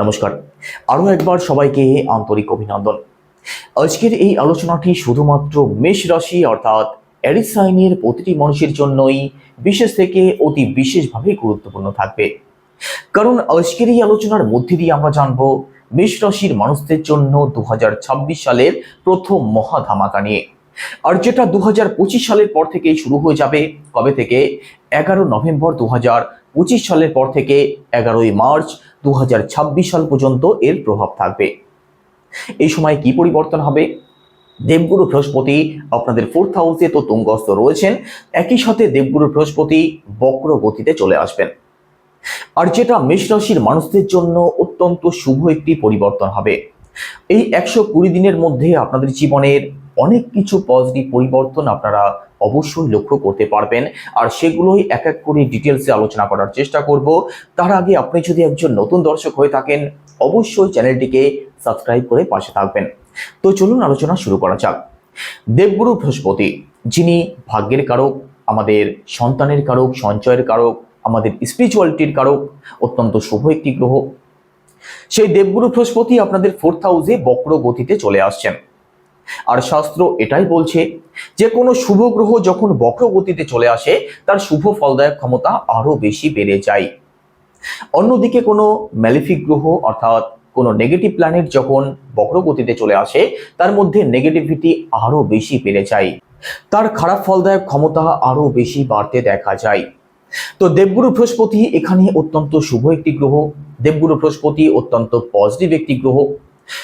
নমস্কার। আরও একবার সবাইকে আন্তরিক অভিনন্দন। আজকের এই আলোচনাটি শুধুমাত্র মেষ রাশি অর্থাৎ অ্যারিস সাইনের প্রতিটি মানুষের জন্যই বিশেষ থেকে অতি বিশেষভাবে গুরুত্বপূর্ণ থাকবে। কারণ আজকের এই আলোচনার মধ্যে দিয়ে আমরা জানব মেষ রাশির মানুষদের জন্য দু হাজার ছাব্বিশ সালের প্রথম মহা ধামাকা নিয়ে। আর যেটা দু হাজার পঁচিশ সালের পর থেকেই শুরু হয়ে যাবে, কবে থেকে? এগারো নভেম্বর দু পঁচিশ সালের পর থেকে এগারোই মার্চ দু হাজার ছাব্বিশ সাল পর্যন্ত এর প্রভাব থাকবে। এই সময় কি পরিবর্তন হবে? দেবগুরু বৃহস্পতি আপনাদের ফোর্থ হাউসে তো তুঙ্গস্থ রয়েছেন। একই সাথে দেবগুরু বৃহস্পতি বক্র গতিতে চলে আসবেন। আর যেটা মেষ রাশির মানুষদের জন্য অত্যন্ত শুভ একটি পরিবর্তন হবে। এই একশো কুড়ি দিনের মধ্যে আপনাদের জীবনের অনেক কিছু পজিটিভ পরিবর্তন আপনারা অবশ্যই লক্ষ্য করতে পারবেন। আর সেগুলোই এক এক করে ডিটেলসে আলোচনা করার চেষ্টা করব। তার আগে আপনি যদি একজন নতুন দর্শক হয়ে থাকেন, অবশ্যই চ্যানেলটিকে সাবস্ক্রাইব করে পাশে থাকবেন। তো চলুন আলোচনা শুরু করা যাক। দেবগুরু বৃহস্পতি, যিনি ভাগ্যের কারক, আমাদের সন্তানের কারক, সঞ্চয়ের কারক, আমাদের স্পিরিচুয়ালিটির কারক, অত্যন্ত শুভ একটি গ্রহ। সেই দেবগুরু বৃহস্পতি আপনাদের ফোর্থ হাউসে বক্র গতিতে চলে আসছেন। আর শাস্ত্র এটাই বলছে যে কোনো শুভ গ্রহ যখন বক্র গতিতে চলে আসে, তার শুভ ফলদায়ক ক্ষমতা আরও বেশি বেড়ে যায়। অন্যদিকে কোনো ম্যালিফিক গ্রহ অর্থাৎ কোনো নেগেটিভ প্ল্যানেট যখন বক্র গতিতে চলে আসে, তার মধ্যে নেগেটিভিটি আরও বেশি বেড়ে যায়। তার খারাপ ফলদায়ক ক্ষমতা আরও বেশি বাড়তে দেখা যায়। তো দেবগুরু বৃহস্পতি এখানে অত্যন্ত শুভ একটি গ্রহ। দেবগুরু বৃহস্পতি অত্যন্ত পজিটিভ একটি গ্রহ।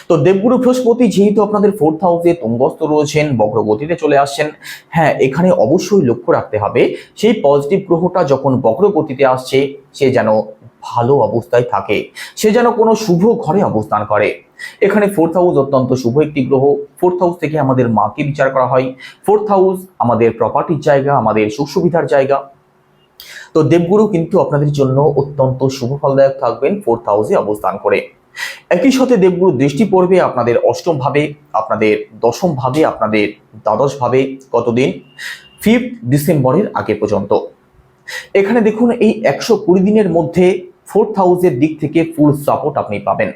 তো দেবগুরু বৃহস্পতি যেহেতু আপনাদের ফোর্থ হাউসে তুঙ্গস্থ রয়েছেন, বক্রগতিতে চলে আসছেন হ্যাঁ এখানে অবশ্যই লক্ষ্য রাখতে হবে, সেই পজিটিভ গ্রহটা যখন বক্রগতিতে আসছে, সে যেন ভালো অবস্থায় থাকে, সে যেন কোনো শুভ ঘরে অবস্থান করে। এখানে ফোর্থ হাউস অত্যন্ত শুভ একটি গ্রহ ফোর্থ হাউস থেকে আমাদের মাকে বিচার করা হয় ফোর্থ হাউস আমাদের প্রপার্টির জায়গা, আমাদের সুখ সুবিধার জায়গা। তো দেবগুরু কিন্তু আপনাদের জন্য অত্যন্ত শুভ ফলদায়ক থাকবেন ফোর্থ হাউসে অবস্থান করে। একই সাথে দেবগুরু দৃষ্টি পড়বে আপনাদের অষ্টম ভাবে, আপনাদের দশম ভাবে, আপনাদের দ্বাদশ ভাবে কতদিন? ফিফথ ডিসেম্বরের আগে পর্যন্ত। এখানে দেখুন, এই একশো কুড়ি দিনের মধ্যে ফোর্থ হাউসের দিক থেকে ফুল সাপোর্ট আপনি পাবেন।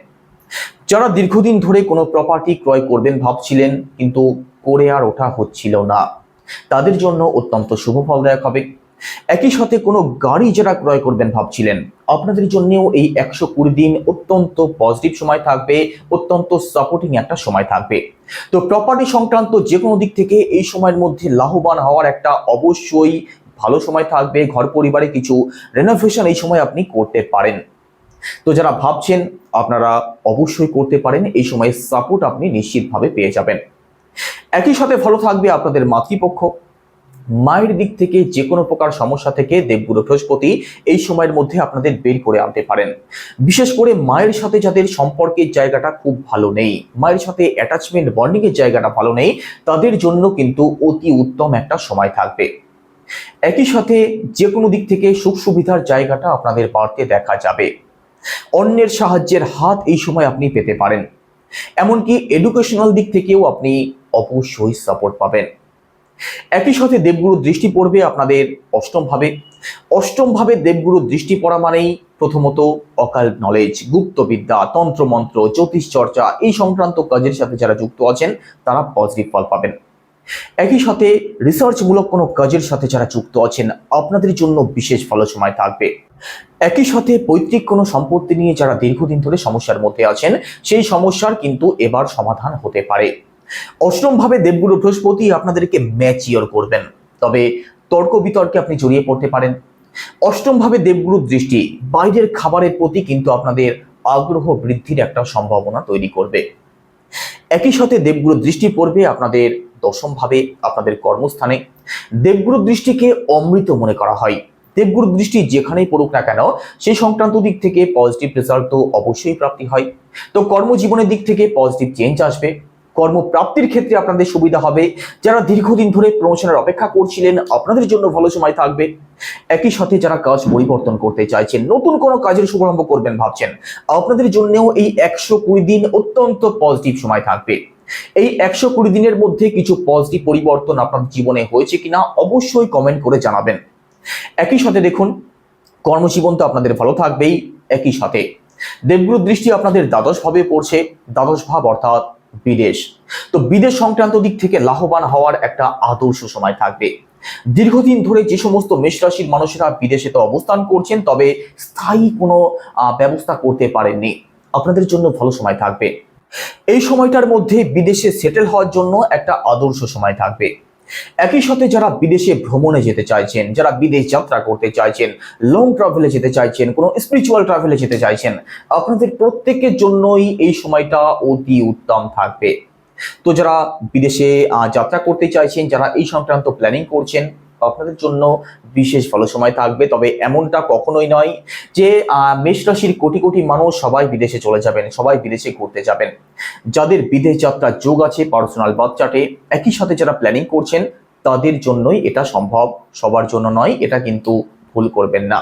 যারা দীর্ঘদিন ধরে কোনো প্রপার্টি ক্রয় করবেন ভাবছিলেন, কিন্তু করে আর ওঠা হচ্ছিল না। তাদের জন্য অত্যন্ত শুভ ফলদায়ক হবে। একই সাথে কোনো গাড়ি যারা ক্রয় করবেন ভাবছিলেন, আপনাদের জন্যও এই একশো কুড়ি দিন অত্যন্ত পজিটিভ সময় থাকবে, অত্যন্ত সাপোর্টিং একটা সময় থাকবে। তো প্রপার্টি সংক্রান্ত যে কোনো দিক থেকে এই সময়ের মধ্যে লাভবান হওয়ার একটা অবশ্যই ভালো সময় থাকবে, ঘর পরিবারে কিছু রেনোভেশন এই সময় আপনি করতে পারেন। তো যারা ভাবছেন, আপনারা অবশ্যই করতে পারেন, এই সময় সাপোর্ট আপনি নিশ্চিতভাবে পেয়ে যাবেন। একই সাথে ভালো থাকবে আপনাদের মাতৃপক্ষ। মায়ের দিক থেকে যে কোনো প্রকার সমস্যা থেকে দেবগুরু বৃহস্পতি এই সময়ের মধ্যে আপনাদের বের করে আনতে পারেন। বিশেষ করে মায়ের সাথে যাদের সম্পর্কের জায়গাটা খুব ভালো নেই, মায়ের সাথে অ্যাটাচমেন্ট বন্ডিং এর জায়গাটা ভালো নেই, তাদের জন্য কিন্তু অতি উত্তম একটা সময় থাকবে। একই সাথে যে কোনো দিক থেকে সুখ সুবিধার জায়গাটা আপনাদের বাড়তে দেখা যাবে। অন্যের সাহায্যের হাত এই সময় আপনি পেতে পারেন। এমনকি এডুকেশনাল দিক থেকেও আপনি অবশ্যই সাপোর্ট পাবেন। একই সাথে দেবগুরু দৃষ্টি পড়বে আপনাদের অষ্টম ভাবে। অষ্টম ভাবে দেবগুরু দৃষ্টি পড়া মানেই প্রথমত অকাল নলেজ গুপ্তবিদ্যা তন্ত্রমন্ত্র, জ্যোতিষ চর্চা, এই সংক্রান্ত কাজের সাথে যারা যুক্ত আছেন, তারা পজিটিভ ফল পাবেন। একই সাথে রিসার্চমূলক কোনো কাজের সাথে যারা যুক্ত আছেন, আপনাদের জন্য বিশেষ ভালো সময় থাকবে। একই সাথে পৈতৃক কোনো সম্পত্তি নিয়ে যারা দীর্ঘদিন ধরে সমস্যার মধ্যে আছেন, সেই সমস্যার কিন্তু এবার সমাধান হতে পারে। অষ্টম ভাবে দেবগুরু বৃহস্পতি আপনাদেরকে ম্যাচিওর করবেন। তবে তর্ক বিতর্কে আপনি জড়িয়ে পড়তে পারেন। অষ্টম ভাবে দেবগুরু দৃষ্টি বাইরের খাবারের প্রতি কিন্তু আপনাদের আগ্রহ বৃদ্ধির একটা সম্ভাবনা তৈরি করবে। একই সাথে দেবগুরু দৃষ্টি পড়বে আপনাদের দশম ভাবে আপনাদের কর্মস্থানে। দেবগুরু দৃষ্টিকে অমৃত মনে করা হয়। দেবগুরু দৃষ্টি যেখানেই পড়ুক না কেন, সেই সংক্রান্ত দিক থেকে পজিটিভ রেজাল্ট তো অবশ্যই প্রাপ্তি হয়। তো কর্মজীবনের দিক থেকে পজিটিভ চেঞ্জ আসবে। কর্মপ্রাপ্তির ক্ষেত্রে আপনাদের সুবিধা হবে। যারা দীর্ঘদিন ধরে প্রমোশনের অপেক্ষা করছিলেন, আপনাদের জন্য ভালো সময় থাকবে। একই সাথে যারা কাজ পরিবর্তন করতে চাইছেন, নতুন কোনো কাজের শুভারম্ভ করবেন ভাবছেন, আপনাদের জন্যও এই একশো কুড়ি দিন অত্যন্ত পজিটিভ সময় থাকবে। এই একশো কুড়ি দিনের মধ্যে কিছু পজিটিভ পরিবর্তন আপনার জীবনে হয়েছে কিনা অবশ্যই কমেন্ট করে জানাবেন। একই সাথে দেখুন, কর্মজীবন তো আপনাদের ভালো থাকবেই, একই সাথে। দেবগুরুর দৃষ্টি আপনাদের দ্বাদশ ভাবে পড়ছে, দ্বাদশ ভাব অর্থাৎ বিদেশ। তো বিদেশ সংক্রান্ত দিক থেকে লাভবান হওয়ার একটা আদর্শ সময় থাকবে। দীর্ঘদিন ধরে যে সমস্ত মেষ রাশির মানুষেরা বিদেশে তো অবস্থান করছেন, তবে স্থায়ী কোনো ব্যবস্থা করতে পারেননি। আপনাদের জন্য ভালো সময় থাকবে। এই সময়টার মধ্যে বিদেশে সেটেল হওয়ার জন্য একটা আদর্শ সময় থাকবে। একই সাথে যারা বিদেশে ভ্রমণে যেতে চাইছেন, যারা বিদেশ যাত্রা করতে চাইছেন লং ট্রাভেলে যেতে চাইছেন, কোনো স্পিরিচুয়াল ট্রাভেলে যেতে চাইছেন, আপনাদের প্রত্যেকের জন্যই এই সময়টা অতি উত্তম থাকবে। তো যারা বিদেশে যাত্রা করতে চাইছেন, যারা এই সংক্রান্ত প্ল্যানিং করছেন আপনাদের জন্য বিশেষ ভালো সময় থাকবে। তবে এমনটা কখনোই নয় যে মেষ রাশির কোটি কোটি মানুষ সবাই বিদেশে চলে যাবেন, সবাই বিদেশে ঘুরতে যাবেন। যাদের বিদেশ যাত্রার যোগ আছে পার্সোনাল বাচ্চাটে একই সাথে যারা প্ল্যানিং করছেন, তাদের জন্যই এটা সম্ভব। সবার জন্য নয়, এটা কিন্তু ভুল করবেন না।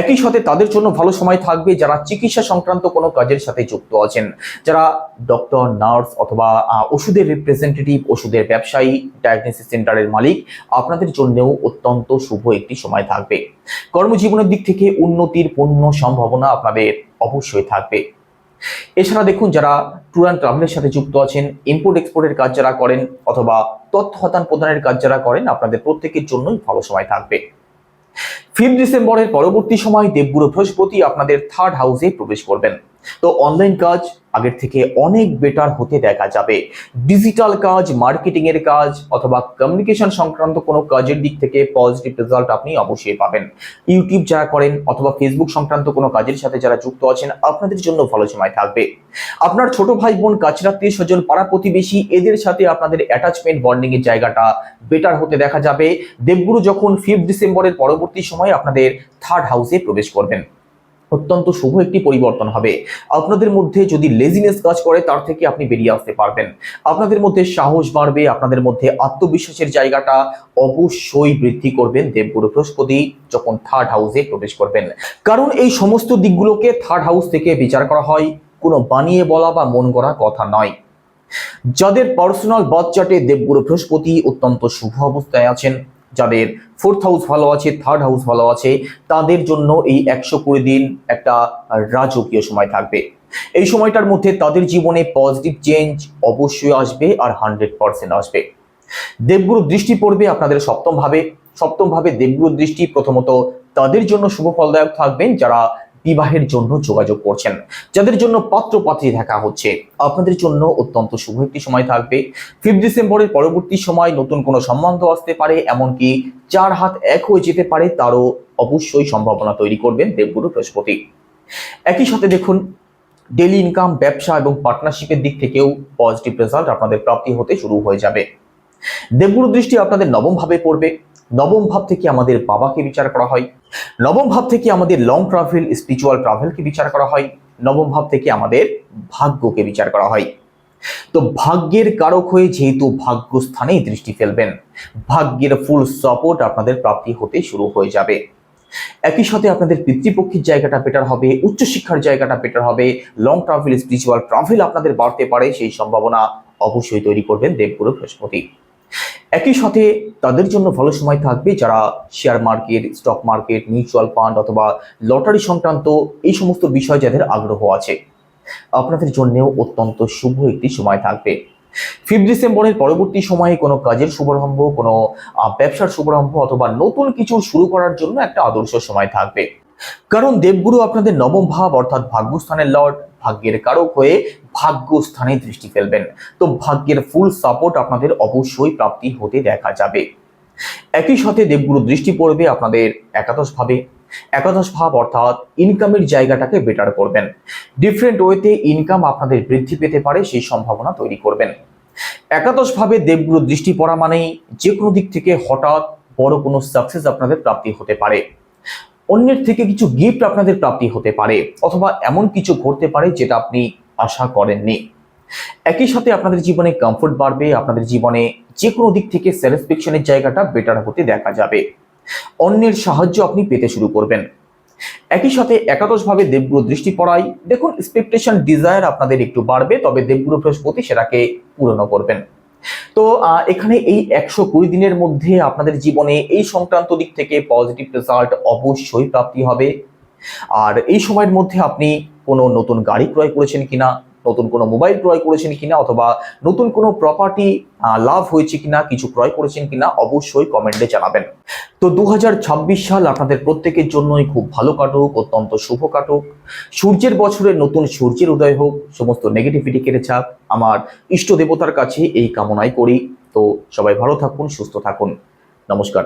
একই সাথে তাদের জন্য ভালো সময় থাকবে যারা চিকিৎসা সংক্রান্ত কোনো কাজের সাথে যুক্ত আছেন। যারা ডক্টর নার্স অথবা ওষুধের রিপ্রেজেন্টেটিভ ওষুধের ব্যবসায়ী ডায়াগনোসিস সেন্টারের মালিক, আপনাদের জন্যও অত্যন্ত শুভ একটি সময় থাকবে। কর্মজীবনের দিক থেকে উন্নতির পূর্ণ সম্ভাবনা আপনাদের অবশ্যই থাকবে। এছাড়া দেখুন, যারা ট্যুর অ্যান্ড ট্রাভেলের সাথে যুক্ত আছেন ইম্পোর্ট এক্সপোর্টের কাজ যারা করেন, অথবা তথ্য আদান প্রদানের কাজ যারা করেন, আপনাদের প্রত্যেকের জন্যই ভালো সময় থাকবে। ফিফথ ডিসেম্বরের পরবর্তী সময় দেবগুরু বৃহস্পতি আপনাদের থার্ড হাউসে প্রবেশ করবেন। তো অনলাইন কাজ আগের থেকে অনেক বেটার হতে দেখা যাবে। ডিজিটাল কাজ মার্কেটিং এর কাজ, অথবা কমিউনিকেশন সংক্রান্ত কোনো কাজের দিক থেকে পজিটিভ রেজাল্ট আপনি অবশ্যই পাবেন। ইউটিউব যারা করেন, অথবা ফেসবুক সংক্রান্ত কোনো কাজের সাথে যারা যুক্ত আছেন, আপনাদের জন্য ভালো সময় থাকবে। আপনার ছোট ভাই বোন কাছরাত্মীয় স্বজন পাড়া প্রতিবেশী, এদের সাথে আপনাদের অ্যাটাচমেন্ট বন্ডিং এর জায়গাটা বেটার হতে দেখা যাবে। দেবগুরু যখন ফিফথ ডিসেম্বরের পরবর্তী সময় আপনাদের থার্ড হাউসে প্রবেশ করবেন। অত্যন্ত শুভ একটি পরিবর্তন হবে। আপনাদের মধ্যে যদি লেজিনেস কাজ করে, তার থেকে আপনি বেরিয়ে আসতে পারবেন। আপনাদের মধ্যে সাহস বাড়বে, আপনাদের মধ্যে আত্মবিশ্বাসের জায়গাটা অবশ্যই বৃদ্ধি করবেন দেবগুরু বৃহস্পতি যখন থার্ড হাউসে প্রবেশ করবেন। কারণ এই সমস্ত দিকগুলোকে থার্ড হাউস থেকে বিচার করা হয়, কোনো বানিয়ে বলা বা মন করা কথা নয়। যাদের পার্সোনাল বার্থ চার্টে দেবগুরু বৃহস্পতি অত্যন্ত শুভ অবস্থায় আছেন। যাদের ফোর্থ হাউস ভালো আছে থার্ড হাউস ভালো আছে, তাদের জন্য এই একশো কুড়ি দিন একটা রাজকীয় সময় থাকবে। এই সময়টার মধ্যে তাদের জীবনে পজিটিভ চেঞ্জ অবশ্যই আসবে আর হান্ড্রেড পার্সেন্ট আসবে। দেবগুরু দৃষ্টি পড়বে আপনাদের সপ্তম ভাবে। সপ্তম ভাবে দেবগুরুর দৃষ্টি প্রথমত তাদের জন্য শুভ ফলদায়ক থাকবেন। যারা বিবাহের জন্য যোগাযোগ করছেন। যাদের জন্য পাত্র পাত্রী দেখা হচ্ছে, আপনাদের জন্য অত্যন্ত শুভ একটি সময় থাকবে। ফিফথ ডিসেম্বরের পরবর্তী সময় নতুন কোনো সম্বন্ধ আসতে পারে, এমনকি চার হাত এক হয়ে যেতে পারে, তারও অবশ্যই সম্ভাবনা তৈরি করবেন দেবগুরু বৃহস্পতি। একই সাথে দেখুন ডেলি ইনকাম ব্যবসা এবং পার্টনারশিপের দিক থেকেও পজিটিভ রেজাল্ট আপনাদের প্রাপ্তি হতে শুরু হয়ে যাবে। দেবগুরু দৃষ্টি আপনাদের নবম ভাবে পড়বে। নবম ভাব থেকে আমাদের বাবাকে বিচার করা হয়। নবম ভাব থেকে আমাদের লং ট্রাভেল স্পিরিচুয়াল ট্রাভেলকে বিচার করা হয়। নবম ভাব থেকে আমাদের ভাগ্যকে বিচার করা হয়। তো ভাগ্যের কারক হয়ে যেহেতু ভাগ্য স্থানেই দৃষ্টি ফেলবেন, ভাগ্যের ফুল সাপোর্ট আপনাদের প্রাপ্তি হতে শুরু হয়ে যাবে। একই সাথে আপনাদের পিতৃপক্ষের জায়গাটা বেটার হবে, উচ্চশিক্ষার জায়গাটা বেটার হবে লং ট্রাভেল স্পিরিচুয়াল ট্রাভেল আপনাদের বাড়তে পারে সেই সম্ভাবনা অবশ্যই তৈরি করবেন দেবগুরু বৃহস্পতি। একই সাথে তাদের জন্য ভালো সময় থাকবে যারা share market stock market mutual fund অথবা লটারি সংক্রান্ত এই সমস্ত বিষয় যাদের আগ্রহ আছে। আপনাদের জন্যও অত্যন্ত শুভ একটি সময় থাকবে। ফিফ ডিসেম্বরের পরবর্তী সময়ে কোনো কাজের শুভারম্ভ, কোনো ব্যবসার শুভারম্ভ অথবা নতুন কিছু শুরু করার জন্য একটা আদর্শ সময় থাকবে। কারণ দেবগুরু আপনাদের নবম ভাব অর্থাৎ ভাগ্যস্থানের লর্ড ভাগ্যের কারক হয়ে ভাগ্যস্থানে দৃষ্টি ফেলবেন। তো ভাগ্যের ফুল সাপোর্ট আপনাদের অবশ্যই প্রাপ্তি হতে দেখা যাবে। একই সাথে দেবগুরু দৃষ্টি পড়বে আপনাদের একাদশ ভাবে একাদশ ভাব অর্থাৎ ইনকামের জায়গাটাকে বেটার করবেন। ডিফারেন্ট ওয়েতে ইনকাম আপনাদের বৃদ্ধি পেতে পারে সেই সম্ভাবনা তৈরি করবেন। একাদশ ভাবে দেবগুরু দৃষ্টি পড়া মানেই যে কোনো দিক থেকে হঠাৎ বড় কোনো সাকসেস আপনাদের প্রাপ্তি হতে পারে। অন্যের থেকে কিছু গিফট আপনাদের প্রাপ্তি হতে পারে, অথবা এমন কিছু ঘটতে পারে যেটা আপনি আশা করেননি। একই সাথে আপনাদের জীবনে কমফোর্ট বাড়বে, আপনাদের জীবনে যে কোনো দিক থেকে স্যাটিসফ্যাকশনের জায়গাটা বেটার হতে দেখা যাবে। অন্যের সাহায্য আপনি পেতে শুরু করবেন। একই সাথে একাদশভাবে দেবগুরু দৃষ্টি পড়াই দেখুন এক্সপেকটেশন ডিজায়ার আপনাদের একটু বাড়বে, তবে দেবগুরু বৃহস্পতি সেটাকে পূরণ করবেন। তো এখানে এই একশো কুড়ি দিনের মধ্যে আপনাদের জীবনে এই সংক্রান্ত দিক থেকে পজিটিভ রেজাল্ট অবশ্যই প্রাপ্তি হবে। আর এই সময়ের মধ্যে আপনি কোনো নতুন গাড়ি ক্রয় করেছেন কিনা নতুন কোনো মোবাইল ক্রয় করেছেন কিনা অথবা নতুন কোনো প্রপার্টি লাভ হয়েছে কিনা, কিছু ক্রয় করেছেন কিনা অবশ্যই কমেন্টে জানাবেন। তো দু হাজার ছাব্বিশ সাল আপনাদের প্রত্যেকের জন্যই খুব ভালো কাটুক, অত্যন্ত শুভ কাটুক। সূর্যের বছরের নতুন সূর্যের উদয় হোক, সমস্ত নেগেটিভিটি কেটে যাক। আমার ইষ্ট দেবতার কাছে এই কামনাই করি। তো সবাই ভালো থাকুন, সুস্থ থাকুন। নমস্কার।